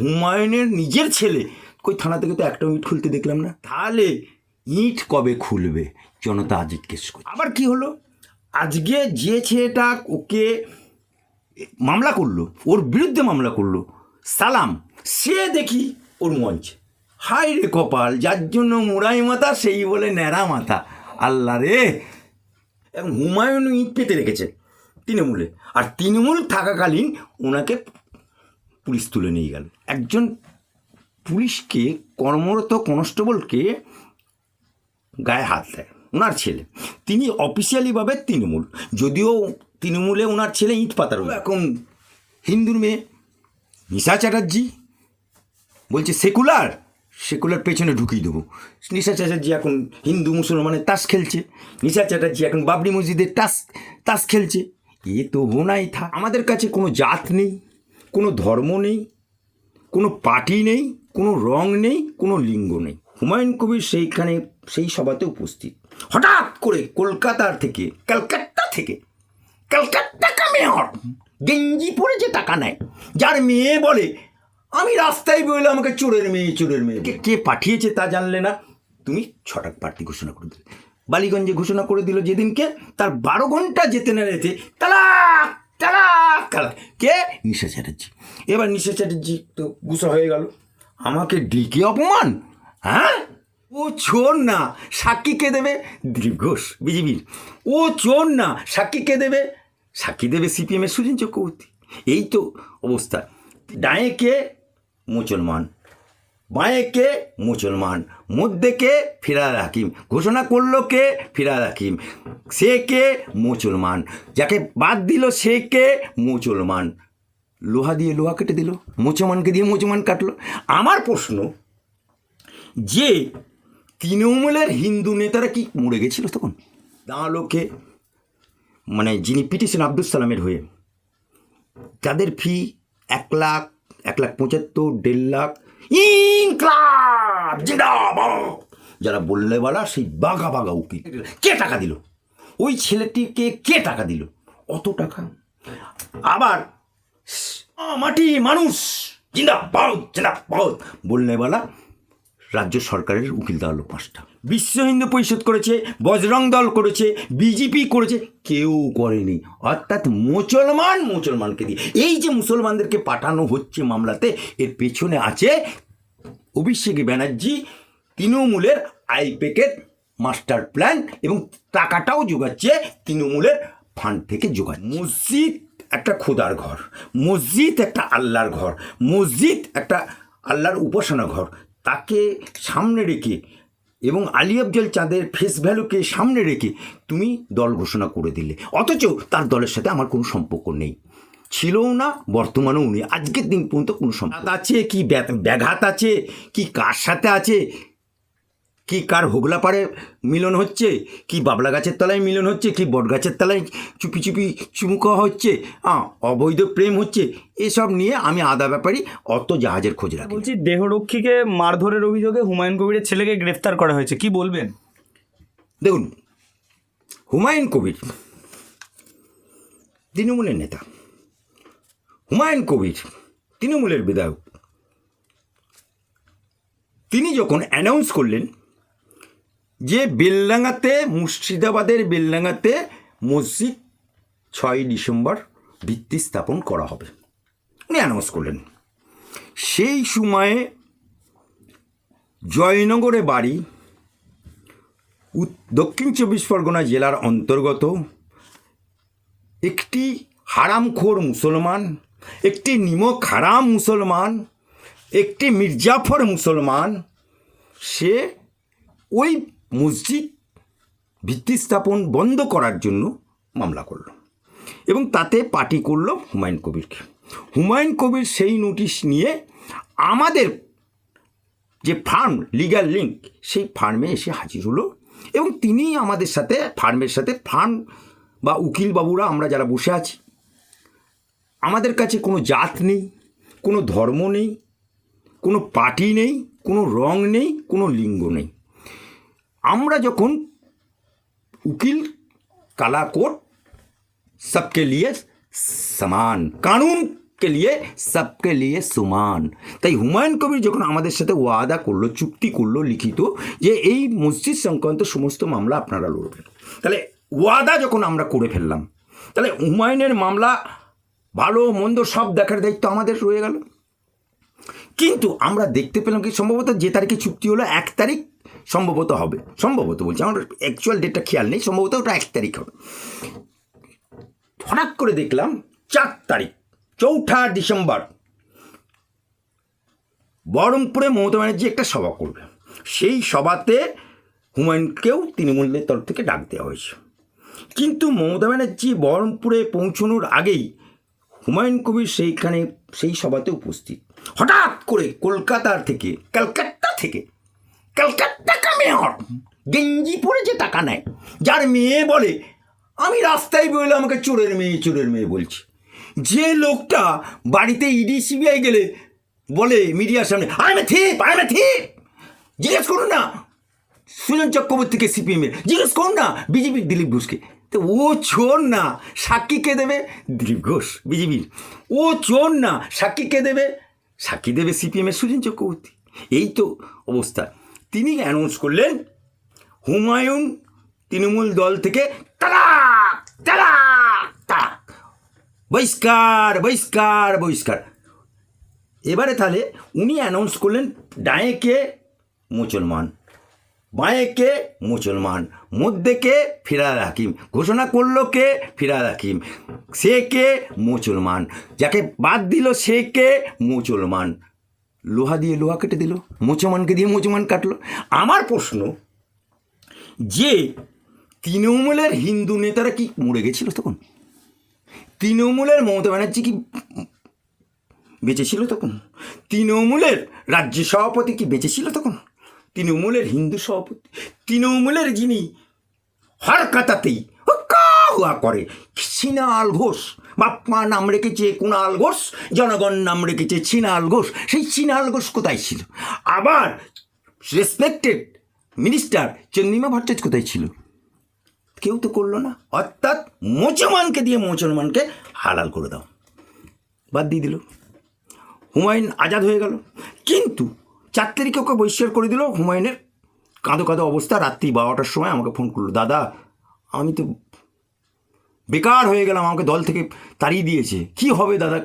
হুমায়ুনের নিজের ছেলে। কই, থানা থেকে তো একটা ইট খুলতে দেখলাম না। তাহলে ইট কবে খুলবে? জনতা জিজ্ঞেস করছে। আবার কি হলো? আজকে যে ছেলেটা ওকে মামলা করল, ওর বিরুদ্ধে মামলা করল, সালাম, সে দেখি ওর মঞ্চ। হাই রে কপাল, যার জন্য মুরাই মাথা, সেই বলে ন্যাড়া মাথা। আল্লাহ রে! এখন হুমায়ুন ইট পেতে রেখেছে, তৃণমূলে। আর তৃণমূল থাকাকালীন ওনাকে পুলিশ তুলে নিয়ে গেল। একজন পুলিশকে, কর্মরত কনস্টেবলকে গায়ে হাত দেয় ওনার ছেলে। তিনি অফিসিয়ালিভাবে তৃণমূল। যদিও তৃণমূলে ওনার ছেলে ইট পাতার এখন হিন্দুর মেয়ে নিশা চ্যাটার্জি বলছে, সেকুলার? সেকুলার পেছনে ঢুকিয়ে দেবো। নিশা চ্যাটার্জি এখন হিন্দু, মুসলমানের তাস খেলছে। নিশা চ্যাটার্জি এখন বাবরি মসজিদের তাস তাস খেলছে। এ তো হোনাই থা আমাদের কাছে কোনো জাত নেই। কোনো ধর্ম নেই, কোনো পার্টি নেই, কোনো রং নেই, কোনো লিঙ্গ নেই। হুমায়ুন কবির সেইখানে, সেই সভাতে উপস্থিত। হঠাৎ করে কলকাতার থেকে, ক্যালকাটা থেকে, ক্যালকাটা কা মেয়র গেঞ্জি পরে যে টাকা নেয়, যার মেয়ে বলে, আমি রাস্তায় বেরোলে আমাকে চোরের মেয়ে চোরের মেয়ে কে কে পাঠিয়েছে তা জানলে না। তুমি ছটাক প্রার্থী ঘোষণা করে দিলে। বালিগঞ্জে ঘোষণা করে দিল যেদিনকে, তার বারো ঘণ্টা যেতে না যেতে তালাক তালাক তালাক কে? নিশা চ্যাটার্জি। এবার নিশা চ্যাটার্জি তো গুসা হয়ে গেল। আমাকে ডেকে অপমান? হ্যাঁ? ও চোর না, সাক্ষী কে দেবে? দিলীপ ঘোষ বিজেপির ও চোর না, সাক্ষী কে দেবে? সাক্ষী দেবে সিপিএমের সুজন চক্রবর্তী। এই তো অবস্থা। ডায়ে কে? মুসলমান বাঁয়ে কে? মুসলমান মধ্যে কে? ফিরাদ হাকিম। ঘোষণা করল কে? ফিরাদ হাকিম। সে কে? মুসলমান। যাকে বাদ দিল সে কে? মুসলমান। লোহা দিয়ে লোহা কেটে দিল, মুসলমানকে দিয়ে মুসলমান কাটলো। আমার প্রশ্ন, যে তৃণমূলের হিন্দু নেতারা কি মরে গেছিল তখন? দাঁড়ালোকে মানে যিনি পিটিশন আব্দুল সালামের হয়ে, যাদের ফি এক লাখ এক লাখ পঁচাত্তর, দেড় লাখ, ইনক্লাব যারা বললে বলা সেই বাঘা বাঘা উকিল। কে টাকা দিল? ওই ছেলেটিকে কে টাকা দিল? অত টাকা? আবার মাটি মানুষ। জিন্দা জিন্দাবাদ জিন্দাবাদ বললে বলা রাজ্য সরকারের উকিল দাঁড়াল পাঁচটা। বিশ্ব হিন্দু পরিষদ করেছে বজরং দল করেছে বিজেপি করেছে কেউ করেনি। অর্থাৎ মুসলমান মুসলমানকে দিয়ে। এই যে মুসলমানদেরকে পাঠানো হচ্ছে মামলাতে এর পেছনে আছে অভিষেক ব্যানার্জি তৃণমূলের আইপেকের মাস্টার প্ল্যান এবং টাকাটাও যোগাচ্ছে তৃণমূলের ফান্ড থেকে যোগাচ্ছে। মসজিদ একটা খোদার ঘর, মসজিদ একটা আল্লাহর ঘর, মসজিদ একটা আল্লাহর উপাসনা ঘর। তাকে সামনে রেখে এবং আলী আফজল চাঁদের ফেস ভ্যালুকে সামনে রেখে তুমি দল ঘোষণা করে দিলে। অথচ তার দলের সাথে আমার কোনো সম্পর্ক নেই। ছিলও না, বর্তমানেও নেই। আজকের দিন পর্যন্ত কোনো সম্পর্ক আছে কি ব্যাঘাত আছে, কি কার সাথে আছে কি কার হোগলা পাড়ে মিলন হচ্ছে? কি বাবলা গাছের তলায় মিলন হচ্ছে? কি বট গাছের তলায় চুপি চুপি চুমু খাওয়া হচ্ছে? অবৈধ প্রেম হচ্ছে? এসব নিয়ে আমি আদা ব্যাপারী অত জাহাজের খোঁজ রাখি। বলছি দেহরক্ষীকে মারধরের অভিযোগে হুমায়ুন কবিরের ছেলেকে গ্রেফতার করা হয়েছে। কি বলবেন? দেখুন হুমায়ুন কবির তৃণমূলের নেতা। হুমায়ুন কবির তৃণমূলের বিধায়ক। তিনি যখন অ্যানাউন্স করলেন যে বেলডাঙ্গাতে, মুর্শিদাবাদের বেলডাঙ্গাতে মসজিদ ছয় ডিসেম্বর ভিত্তি স্থাপন করা হবে। উনি অ্যানাউন্স করলেন। সেই সময়ে জয়নগরে বাড়ি দক্ষিণ চব্বিশ পরগনা জেলার অন্তর্গত একটি হারামখোর মুসলমান, একটি নিমক হারাম মুসলমান, একটি মির্জাফর মুসলমান, সে ওই মসজিদ ভিত্তি স্থাপন বন্ধ করার জন্য মামলা করল এবং তাতে পার্টি করল হুমায়ুন কবিরকে। হুমায়ুন কবির সেই নোটিশ নিয়ে আমাদের যে ফার্ম, লিগাল লিঙ্ক, সেই ফার্মে এসে হাজির হলো এবং তিনি আমাদের সাথে, ফার্মের সাথে, ফার্ম বা উকিল বাবুরা আমরা যারা বসে আছি, আমাদের কাছে কোনো জাত নেই, কোনো ধর্ম নেই, কোনো পার্টি নেই, কোনো রং নেই, কোনো লিঙ্গ নেই। আমরা যখন উকিল কালা কোট सबके लिए समान कानून কে লিয়ে সবকে লিয়ে সুমান তাই হুমায়ুন কবির যখন আমাদের সাথে ওয়াদা করলো চুক্তি করলো লিখিত যে এই মসজিদ সংক্রান্ত সমস্ত মামলা আপনারা লড়বেন তাহলে ওয়াদা যখন আমরা করে ফেললাম তাহলে হুমায়ুনের মামলা ভালো মন্দ সব দেখার দায়িত্ব আমাদের রয়ে গেল কিন্তু আমরা দেখতে পেলাম কি সম্ভবত যে তারিখে চুক্তি হলো, এক তারিখ সম্ভবত হবে। সম্ভবত বলছি, আমার অ্যাকচুয়াল ডেটটা খেয়াল নেই, সম্ভবত ওটা এক তারিখ হবে। হঠাৎ করে দেখলাম, চার তারিখ, চৌঠা ডিসেম্বর। বহরমপুরে মমতা ব্যানার্জি একটা সভা করবে। সেই সভাতে হুমায়ুনকেও তৃণমূলের তরফ থেকে ডাক দেওয়া হয়েছে। কিন্তু মমতা ব্যানার্জি বহরমপুরে পৌঁছানোর আগেই হুমায়ুন কবির সেইখানে, সেই সভাতে উপস্থিত। হঠাৎ করে কলকাতার থেকে ক্যালকাটা থেকে ক্যালকাটা কা মেয়র গেঞ্জি পরে যে টাকা নেয়, যার মেয়ে বলে, আমি রাস্তায় বেরোলে আমাকে চোরের মেয়ে চোরের মেয়ে বলছি। যে লোকটা বাড়িতে ইডি, সিবিআই গেলে বলে মিডিয়ার সামনে, I am thief, I am thief! জিজ্ঞেস করুন না, সুজন চক্রবর্তীকে সিপিএমের জিজ্ঞেস করুন না বিজেপির দিলীপ ঘোষকে। তো ও চোর না, সাক্ষী কে দেবে? দিলীপ ঘোষ, বিজেপির। ও চোর না, সাক্ষী কে দেবে? সাক্ষী দেবে সিপিএমের সুজন চক্রবর্তী। এই তো অবস্থা। তিনি অ্যানাউন্স করলেন, হুমায়ুন তৃণমূল দল থেকে তালাক তালাক তালাক। বহিষ্কার বহিষ্কার বহিষ্কার। এবারে তাহলে উনি অ্যানাউন্স করলেন ডায়েকে মুসলমান বাঁয়ে কে? মুসলমান। মধ্যে কে? ফিরাদ হাকিম। ঘোষণা করল কে? ফিরাদ হাকিম। সে কে? মুসলমান। যাকে বাদ দিল সে কে? মুসলমান। লোহা দিয়ে লোহা কেটে দিল। মুসলমানকে দিয়ে মুসলমান কাটলো। আমার প্রশ্ন, যে তৃণমূলের হিন্দু নেতারা কি মরে গেছিল তখন? তৃণমূলের মমতা ব্যানার্জি কি বেঁচে ছিল তখন? তৃণমূলের রাজ্য সভাপতি কি বেঁচে ছিল তখন? তৃণমূলের হিন্দু সভাপতি, তৃণমূলের যিনি হরকাতাতেই হুয়া করে সিনাল ঘোষ, বাপ্পা নাম রেখেছে কুণাল ঘোষ, জনগণ নাম রেখেছে ছিনাল ঘোষ, সেই ছিনাল ঘোষ কোথায় ছিল? আবার রেসপেক্টেড মিনিস্টার চন্দ্রিমা ভট্টাচার্য কোথায় ছিল? কেউ তো করল না। অর্থাৎ মুসলমানকে দিয়ে মুসলমানকে হালাল করে দাও। বাদ দিয়ে দিল। হুমায়ুন আজাদ হয়ে গেল। কিন্তু চার তারিখে ওকে বহিষ্কার করে দিল। হুমায়ুনের কাঁদো কাঁদো অবস্থা। রাত্রি বারোটার সময় আমাকে ফোন করল, দাদা, আমি তো বেকার হয়ে গেলাম, আমাকে দল থেকে তাড়িয়ে দিয়েছে। কি হবে দাদা?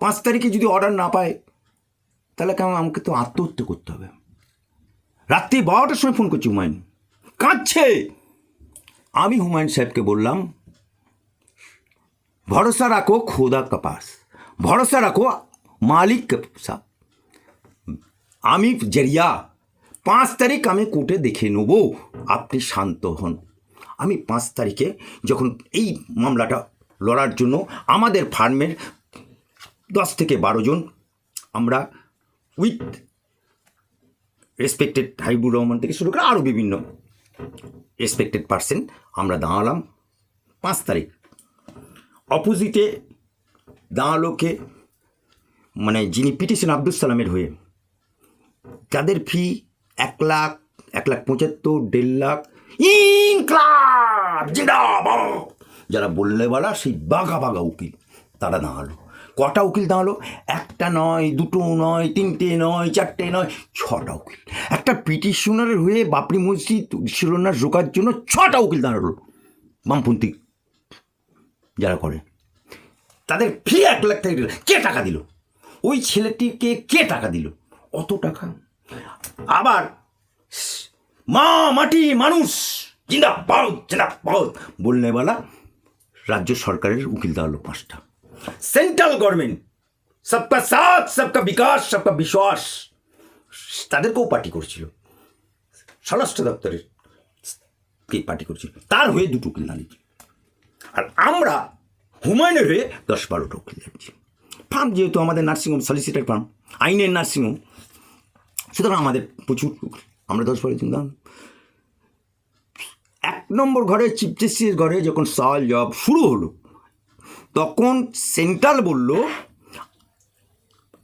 পাঁচ তারিখে যদি অর্ডার না পায়, তাহলে কেমন আমাকে তো আত্মহত্যা করতে হবে? রাত্রি বারোটার সময় ফোন করছি হুমায়ুন। কাঁদছে? আমি হুমায়ুন সাহেবকে বললাম, ভরসা রাখো, খোদা কাপাস। ভরসা রাখো, মালিক সাথ আমি জেরিয়া, পাঁচ তারিখ আমি কোর্টে দেখে নেব। আপনি শান্ত হন। আমি পাঁচ তারিখে যখন এই মামলাটা লড়ার জন্য আমাদের ফার্মের দশ থেকে বারো জন আমরা উইথ রেসপেক্টেড হাইবুর রহমান থেকে শুরু করে আরও বিভিন্ন রেসপেক্টেড পার্সন আমরা দাঁড়ালাম পাঁচ তারিখ। অপোজিটে দাঁড়ালোকে মানে যিনি পিটিশন আব্দুল সালামের হয়ে তাদের ফি এক লাখ এক লাখ পঁচাত্তর, দেড় লাখ, ইনক্লাব জিন্দাবাদ যারা বললে বলা, সেই বাঘা বাঘা উকিল, তারা দাঁড়াল। কটা উকিল দাঁড়াল? একটা নয়, দুটো নয়, তিনটে নয়, চারটে নয়, ছটা উকিল। একটা পিটিশনারের হয়ে বাবরি মসজিদ শিরোনার রোকার জন্য ছটা উকিল দাঁড়াল, বামপন্থী যারা করে। তাদের ফি এক লাখ দিল কে টাকা দিল? ওই ছেলেটিকে কে টাকা দিল? অত টাকা? আবার মা মাটি মানুষ, জিন্দাবাদ জিন্দাবাদ বললে বলা রাজ্য সরকারের উকিল দাঁড়াল পাঁচটা। সেন্ট্রাল গভর্নমেন্ট সবকা সাথ, সবকা বিকাশ, সবকা বিশ্বাস, তাদেরকেও পার্টি করছিল। স্বরাষ্ট্র দপ্তরের কে পার্টি করছিল? তার হয়ে দুটো উকিল দাঁড়িয়েছে। আর আমরা হুমায়ুনের হয়ে দশ বারোটা উকিল দাঁড়িয়েছি। ফার্ম যেহেতু আমাদের নার্সিংহোম সলিসিটার ফার্ম, আইনের নার্সিংহোম সুতরাং আমাদের প্রচুর আমরা দশ বারো চিন্তা এক নম্বর ঘরে, চিফ জাস্টিসের ঘরে যখন সওয়াল জব শুরু হলো, তখন সেন্ট্রাল বলল,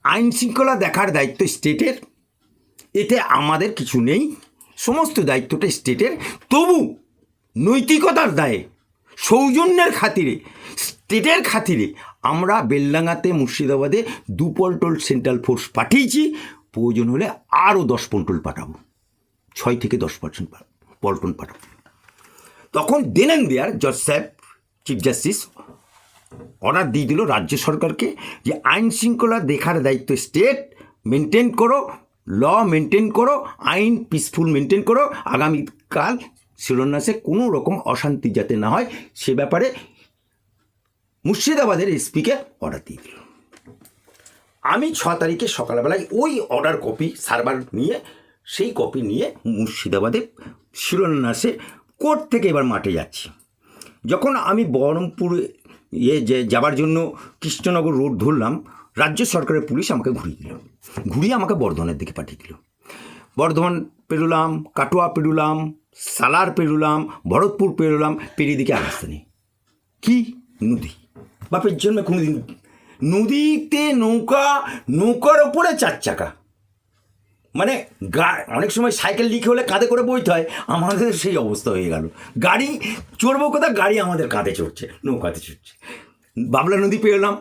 আইন শৃঙ্খলা দেখার দায়িত্ব স্টেটের, এতে আমাদের কিছু নেই। সমস্ত দায়িত্বটা স্টেটের। তবু নৈতিকতার দায়ে, সৌজন্যের খাতিরে, স্টেটের খাতিরে আমরা বেলডাঙ্গাতে, মুর্শিদাবাদে দু পল্টল সেন্ট্রাল ফোর্স পাঠিয়েছি। প্রয়োজন হলে আরও দশ পল্টল পাঠাবো। ছয় থেকে দশ পার্সেন্ট পল্টন পাঠাবো। তখন দেনেন দেয়ার জজ সাহেব চিফ জাস্টিস অর্ডার দিয়ে দিল রাজ্য সরকারকে যে আইন শৃঙ্খলা দেখার দায়িত্ব স্টেট, মেনটেন করো, ল মেনটেন করো, আইন পিসফুল মেনটেন করো, আগামীকাল শিরোন্যাসে কোনো রকম অশান্তি যাতে না হয়, সে ব্যাপারে মুর্শিদাবাদের এসপিকে অর্ডার দিয়ে দিল। আমি ছ তারিখে সকালবেলায় ওই অর্ডার কপি সার্ভার নিয়ে, সেই কপি নিয়ে মুর্শিদাবাদে শিরোন্যাসে কোর্ট থেকে এবার মাঠে যাচ্ছি। যখন আমি বহরমপুর ইয়ে যে যাবার জন্য কৃষ্ণনগর রোড ধরলাম, রাজ্য সরকারের পুলিশ আমাকে ঘুরিয়ে দিল। ঘুরিয়ে আমাকে বর্ধমানের দিকে পাঠিয়ে দিল। বর্ধমান পেরুলাম, কাটোয়া পেরুলাম, সালার পেরুলাম, ভরতপুর পেরুলাম পেরিয়ে দিকে আর রাস্তা নেই। কি নদী? বাপের জন্য কোনোদিন নদীতে নৌকা, নৌকার ওপরে চার চাকা। মানে গা, অনেক সময় সাইকেল লিখে হলে কাঁধে করে বইতে হয়, আমাদের সেই অবস্থা হয়ে গেল। গাড়ি, চড়বো কোথা? গাড়ি আমাদের কাঁধে চড়ছে, নৌকাতে চড়ছে। বাবলা নদী পেরোলাম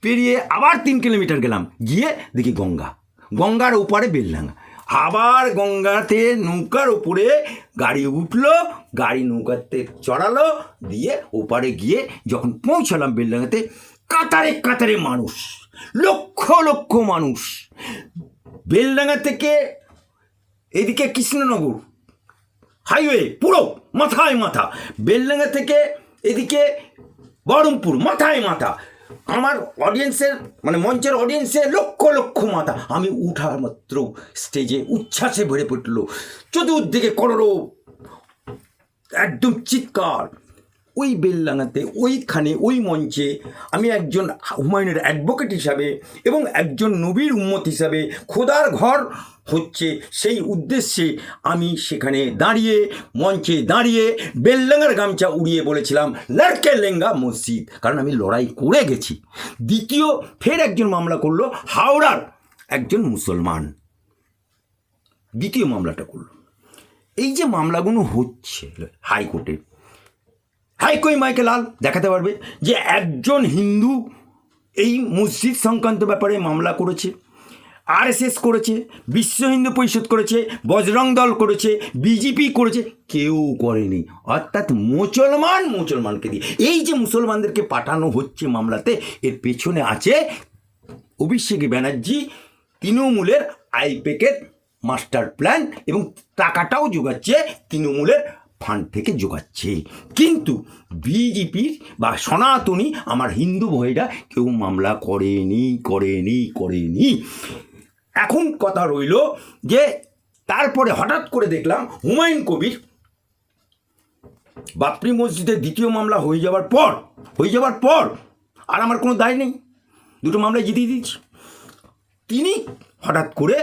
পেরিয়ে আবার তিন কিলোমিটার গেলাম, গিয়ে দেখি গঙ্গা। গঙ্গার ওপারে বেলডাঙ্গা। আবার গঙ্গাতে নৌকার ওপরে গাড়ি উঠল, গাড়ি নৌকাতে চড়ালো, দিয়ে ওপারে গিয়ে যখন পৌঁছালাম বেলডাঙ্গাতে কাতারে কাতারে মানুষ, লক্ষ লক্ষ মানুষ। বেলডাঙ্গা থেকে এদিকে কৃষ্ণনগর, হাইওয়ে পুরো মাথায় মাথা। বেলডাঙ্গা থেকে এদিকে বহরমপুর, মাথায় মাথা। আমার অডিয়েন্সের মানে মঞ্চের অডিয়েন্সে লক্ষ লক্ষ মাথা। আমি উঠার মাত্র স্টেজে উচ্ছ্বাসে ভরে পড়ল। চতুর্দিকে করো একদম চিৎকার। ওই বেলডাঙাতে ওইখানে, ওই মঞ্চে আমি একজন হুমায়ুনের অ্যাডভোকেট হিসাবে এবং একজন নবীর উম্মত হিসাবে খোদার ঘর হচ্ছে সেই উদ্দেশ্যে আমি সেখানে দাঁড়িয়ে, মঞ্চে দাঁড়িয়ে বেলডাঙ্গার গামছা উড়িয়ে বলেছিলাম লড়কে লেঙ্গা মসজিদ। কারণ আমি লড়াই করে গেছি। দ্বিতীয় ফের একজন মামলা করল, হাওড়ার একজন মুসলমান। দ্বিতীয় মামলাটা করল। এই যে মামলাগুলো হচ্ছে হাইকোর্টে হাইকোই মাইকে লাল দেখাতে পারবে যে একজন হিন্দু এই মসজিদ সংক্রান্ত ব্যাপারে মামলা করেছে, আরএসএস করেছে, বিশ্ব হিন্দু পরিষদ করেছে, বজরং দল করেছে, বিজেপি করেছে, কেউ করেনি। অর্থাৎ মুসলমান মুসলমানকে দিয়ে। এই যে মুসলমানদেরকে পাঠানো হচ্ছে মামলাতে, এর পেছনে আছে অভিষেক ব্যানার্জি, তৃণমূলের আইপেকের মাস্টার প্ল্যান এবং টাকাটাও যোগাচ্ছে তৃণমূলের ফান্ড থেকে যোগাচ্ছে কিন্তু বিজেপির বা সনাতনী আমার হিন্দু ভাইরা কেউ মামলা করেনি করেনি করেনি। এখন কথা রইল যে তারপরে হঠাৎ করে দেখলাম হুমায়ুন কবির বাপরি মসজিদের দ্বিতীয় মামলা হয়ে যাওয়ার পর, হয়ে যাওয়ার পর আর আমার কোনো দায় নেই। দুটো মামলায় জিতিয়ে দিয়েছি। তিনি হঠাৎ করে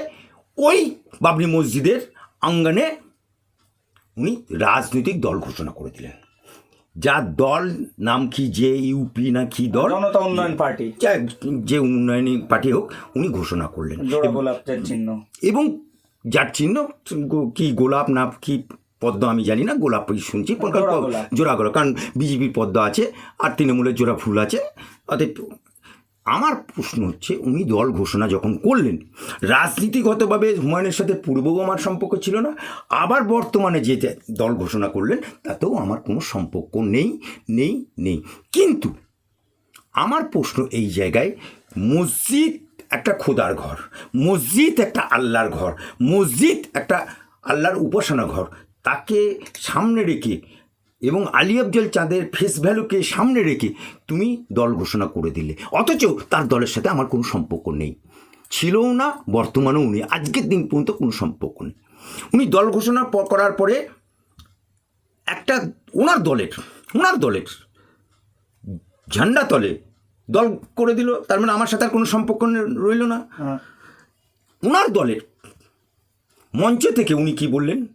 ওই বাবরি মসজিদের আঙ্গনে উনি রাজনৈতিক দল ঘোষণা করে দিলেন যার দল নাম কি? যে ইউপি না কি দল? জনতা উন্নয়ন পার্টি। যা- উন্নয়নী পার্টি হোক উনি ঘোষণা করলেন। চিহ্ন। এবং যার চিহ্ন কি গোলাপ না কি পদ্ম আমি জানি না গোলাপই শুনছি জোড়া গোলাপ। জোড়া গোলাপ। কারণ বিজেপির পদ্ম আছে আর তৃণমূলের জোড়া ফুল আছে অতএব আমার প্রশ্ন হচ্ছে, উনি দল ঘোষণা যখন করলেন, রাজনীতিগতভাবে হুমায়ুনের সাথে পূর্বেও আমার সম্পর্ক ছিল না, আবার বর্তমানে যে দল ঘোষণা করলেন, তাতেও আমার কোনো সম্পর্ক নেই নেই নেই। কিন্তু আমার প্রশ্ন এই জায়গায়, মসজিদ একটা খোদার ঘর, মসজিদ একটা আল্লাহর ঘর, মসজিদ একটা আল্লাহর উপাসনা ঘর, তাকে সামনে রেখে এবং আলী আফজল চাঁদের ফেস ভ্যালুকে সামনে রেখে তুমি দল ঘোষণা করে দিলে। অথচ তার দলের সাথে আমার কোনো সম্পর্ক নেই। ছিলও না বর্তমানেও নেই। আজকের দিন পর্যন্ত কোনো সম্পর্ক নেই। উনি দল ঘোষণা করার পরে একটা ওনার দলের ওনার দলের ঝান্ডা তলে দল করে দিল। তার মানে আমার সাথে আর কোনো সম্পর্ক রইল না। হ্যাঁ। ওনার দলের মঞ্চ থেকে উনি কি বললেন?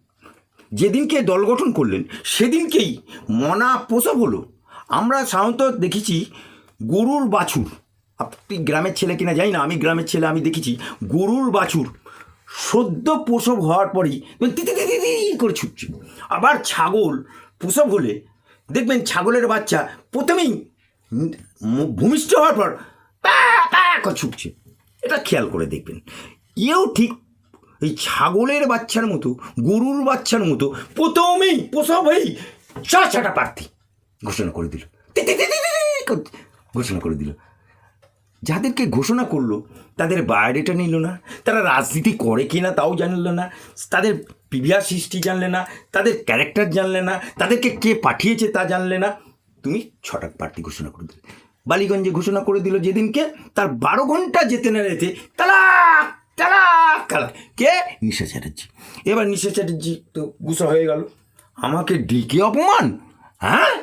যেদিনকে দল গঠন করলেন, সেদিনকেই মনা প্রসব হলো। আমরা সাধারণত দেখেছি গরুর বাছুর। আপনি গ্রামের ছেলে কিনা জানি না, আমি গ্রামের ছেলে, আমি দেখেছি গরুর বাছুর সদ্য প্রসব হওয়ার পরেই তি তি তি তি তি করে ছুটছে। আবার ছাগল প্রসব হলে দেখবেন ছাগলের বাচ্চা প্রথমেই ভূমিষ্ঠ হওয়ার পর করে ছুটছে। এটা খেয়াল করে দেখবেন। এও ঠিক এই ছাগলের বাচ্চার মতো, গরুর বাচ্চার মতো প্রথমেই প্রসব হয়েই চাটা প্রার্থী ঘোষণা করে দিল। ঘোষণা করে দিল। যাদেরকে ঘোষণা করল, তাদের বায়োডেটা নিল না, তারা রাজনীতি করে কি না তাও জানলো না, তাদের প্রিভিয়াস সৃষ্টি জানলে না, তাদের ক্যারেক্টার জানলে না, তাদেরকে কে পাঠিয়েছে তা জানলে না। তুমি ছটা প্রার্থী ঘোষণা করে দিলে। বালিগঞ্জে ঘোষণা করে দিল যেদিনকে, তার বারো ঘণ্টা যেতে না যেতে তালাক তালাক তালাক কে? নিশা চ্যাটার্জি। এবার নিশা চ্যাটার্জি তো গুসা হয়ে গেল। আমাকে ডেকে অপমান হ্যাঁ?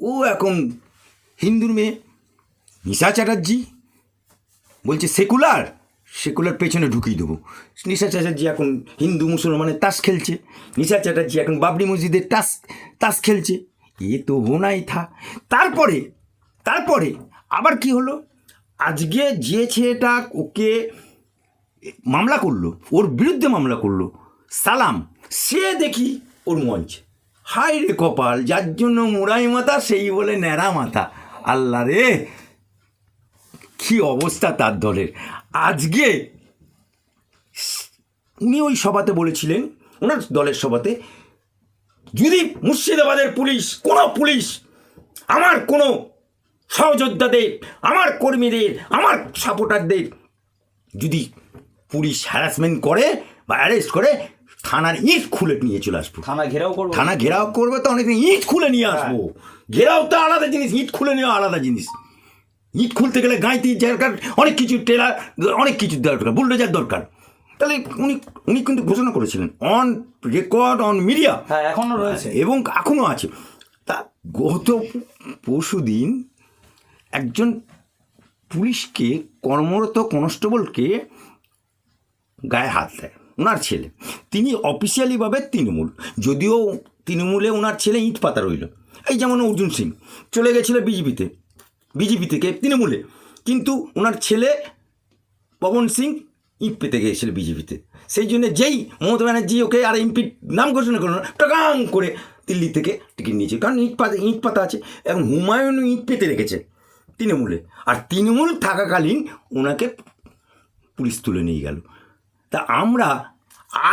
ও এখন হিন্দুর মেয়ে। নিশা চ্যাটার্জি বলছে, সেকুলার? সেকুলার পেছনে ঢুকিয়ে দেবো। নিশা চ্যাটার্জি এখন হিন্দু, মুসলমানের তাস খেলছে। নিশা চ্যাটার্জি এখন বাবরি মসজিদের তাস তাস খেলছে। এ তো হোনাই থা। তারপরে তারপরে আবার কি হলো? আজকে যে ছেলেটা ওকে মামলা করল, ওর বিরুদ্ধে মামলা করল। সালাম, সে দেখি ওর মঞ্চ। হাই রে কপাল, যার জন্য মুরাই মাথা, সেই বলে ন্যাড়া মাথা। আল্লাহ রে, কি অবস্থা তার দলের। আজকে উনি ওই সভাতে বলেছিলেন, ওনার দলের সভাতে, যদি মুর্শিদাবাদের পুলিশ, কোনো পুলিশ, আমার কোনো সহযোদ্ধাদের, আমার কর্মীদের, আমার সাপোর্টারদের যদি পুলিশ হ্যারাসমেন্ট করে বা অ্যারেস্ট করে থানার ইট খুলে নিয়ে চলে আসব। থানা ঘেরাও করব? থানা ঘেরাও করবে তো অনেকদিন ইট খুলে নিয়ে আসব। ঘেরাও তো আলাদা জিনিস ইট খুলে নেওয়া আলাদা জিনিস। ইট খুলতে গেলে গাঁইতি দরকার অনেক কিছু টেলার অনেক কিছু দরকার বুলডোজার দরকার। তাহলে উনি উনি কিন্তু ঘোষণা করেছিলেন অন রেকর্ড অন মিডিয়া হ্যাঁ এখনও রয়েছে। এবং এখনও আছে। তা গত পরশু দিন একজন পুলিশকে কর্মরত কনস্টেবলকে গায়ে হাত দেয়। ওনার ছেলে। তিনি অফিসিয়ালিভাবে তৃণমূল। যদিও তৃণমূলে ওনার ছেলে ইট পাতা রইল। এই যেমন অর্জুন সিং। চলে গেছিল বিজেপিতে। বিজেপি থেকে তৃণমূলে। কিন্তু ওনার ছেলে পবন সিং ইট পেতে গিয়েছিল বিজেপিতে। সেই জন্য যেই মমতা ব্যানার্জি ওকে আর এমপির নাম ঘোষণা করল টকাং করে দিল্লি থেকে টিকিট নিয়েছে। কারণ ইট পাতা ইট পাতা আছে। এবং হুমায়ুন ইট পেতে রেখেছে তৃণমূলে। আর তৃণমূল থাকাকালীন ওনাকে পুলিশ তুলে নিয়ে গেল। তা আমরা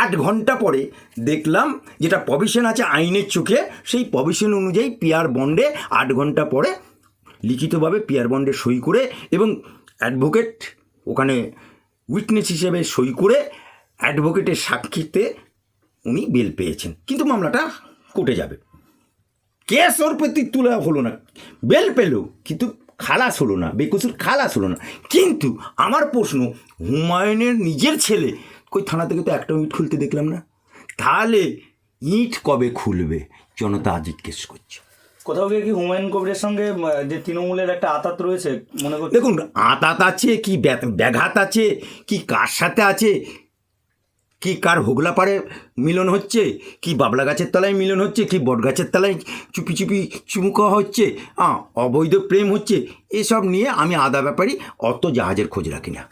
আট ঘণ্টা পরে দেখলাম যেটা প্রভিশন আছে আইনের চোখে, সেই প্রভিশন অনুযায়ী পিয়ার বন্ডে আট ঘণ্টা পরে লিখিতভাবে পিয়ার বন্ডে সই করে এবং অ্যাডভোকেট ওখানে উইটনেস হিসেবে সই করে অ্যাডভোকেটের সাক্ষীতে উনি বেল পেয়েছেন। কিন্তু মামলাটা কোর্টে যাবে। কেস ওর প্রতি তোলা হলো না। বেল পেল, কিন্তু খালাস হলো না বেকসুর খালাস হলো না। কিন্তু আমার প্রশ্ন হুমায়ুনের নিজের ছেলে কই থানা থেকে তো একটা ইট খুলতে দেখলাম না? তাহলে ইট কবে খুলবে? জনতা আজ জিজ্ঞেস করছে। কোথাও গিয়ে কি হুমায়ুন কবিরের সঙ্গে যে তৃণমূলের একটা আতাত রয়েছে মনে করছি দেখুন আতাত আছে কি ব্যাঘাত আছে কি কার সাথে আছে কি কার হোগলা পাড়ে মিলন হচ্ছে? কি বাবলা গাছের তলায় মিলন হচ্ছে? কি বট গাছের তলায় চুপি চুপি চুমু খাওয়া হচ্ছে? অবৈধ প্রেম হচ্ছে? এসব নিয়ে আমি আদা ব্যাপারই অত জাহাজের খোঁজ রাখি না।